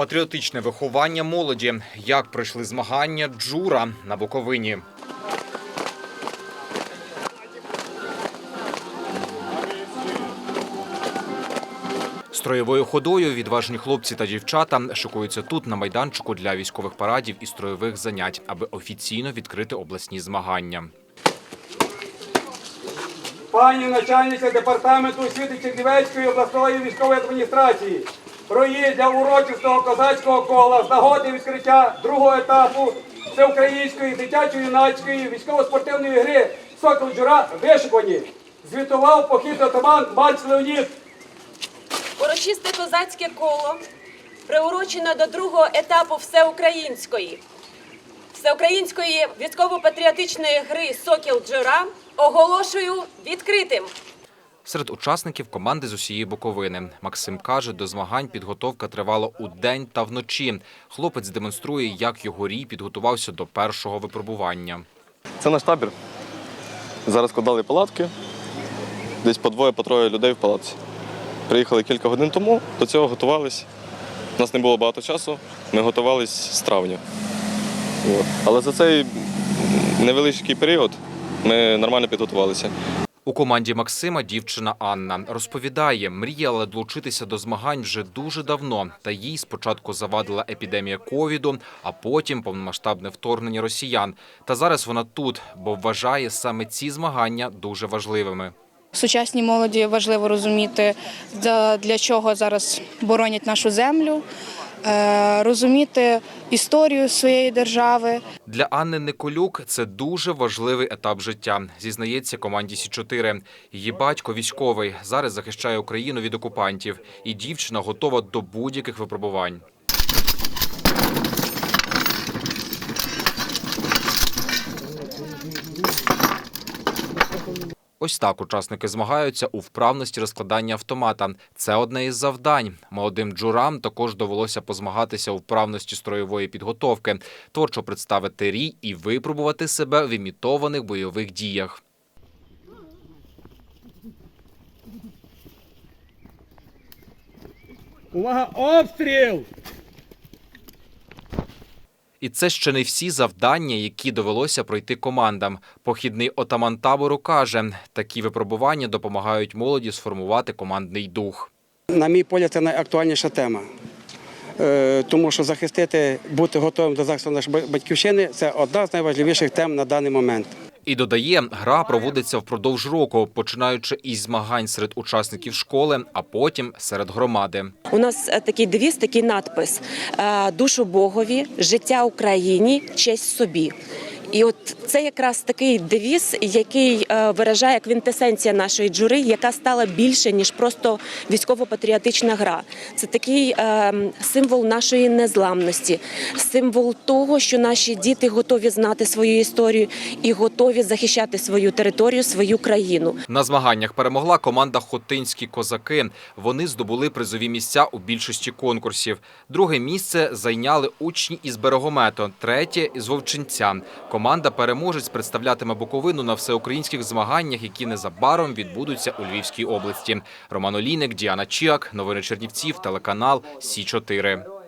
Патріотичне виховання молоді. Як пройшли змагання Джура на Буковині. Строєвою ходою відважні хлопці та дівчата шикуються тут на майданчику для військових парадів і строєвих занять, аби офіційно відкрити обласні змагання. пані начальниця департаменту освіти Чернівецької обласної військової адміністрації про її для урочистого козацького кола з нагоди відкриття другого етапу всеукраїнської дитячо-юнацької військово-спортивної гри Сокол Джура вишикані. Звітував похід отаман Бальц Леонід. Урочисте козацьке коло приурочено до другого етапу всеукраїнської всеукраїнської військово-патріотичної гри Сокіл Джура оголошую відкритим. Серед учасників команди з усієї Буковини. Максим каже, до змагань підготовка тривала у день та вночі. Хлопець демонструє, як його рій підготувався до першого випробування. Це наш табір. Зараз складали палатки. Десь по двоє, по троє людей в палатці. Приїхали кілька годин тому, до цього готувались. У нас не було багато часу, ми готувались з травня. Але за цей невеличкий період ми нормально підготувалися. У команді Максима дівчина Анна розповідає, мріяла долучитися до змагань вже дуже давно. Та їй спочатку завадила епідемія ковіду, а потім повномасштабне вторгнення росіян. Та зараз вона тут, бо вважає саме ці змагання дуже важливими. Сучасній молоді важливо розуміти, для чого зараз боронять нашу землю, розуміти історію своєї держави. Для Анни Николюк це дуже важливий етап життя. Зізнається команді Сі 4 Її батько військовий зараз захищає Україну від окупантів, і дівчина готова до будь-яких випробувань. Ось так учасники змагаються у вправності розкладання автомата. Це одне із завдань. Молодим джурам також довелося позмагатися у вправності строєвої підготовки, творчо представити рій і випробувати себе в імітованих бойових діях. Увага, обстріл! І це ще не всі завдання, які довелося пройти командам. Похідний отаман табору каже, такі випробування допомагають молоді сформувати командний дух. На мій погляд, це найактуальніша тема. Е, Тому що захистити, бути готовим до захисту нашої батьківщини це одна з найважливіших тем на даний момент. І додає, гра проводиться впродовж року, починаючи із змагань серед учасників школи, а потім серед громади. У нас е, такий девіз, такий надпис: е, душу Богові, життя Україні, честь собі. І от це якраз такий девіз, який е, виражає квінтесенція нашої джури, яка стала більше ніж просто військово-патріотична гра. Це такий е, символ нашої незламності, символ того, що наші діти готові знати свою історію і готові захищати свою територію, свою країну. На змаганнях перемогла команда Хотинські козаки. Вони здобули призові місця у більшості конкурсів. Друге місце зайняли учні із Берегомету, третє із Вовчинця. Команда переможець представлятиме Буковину на всеукраїнських змаганнях, які незабаром відбудуться у Львівській області. Роман Олійник, Діана Чіак, новини Чернівців, телеканал Сі 4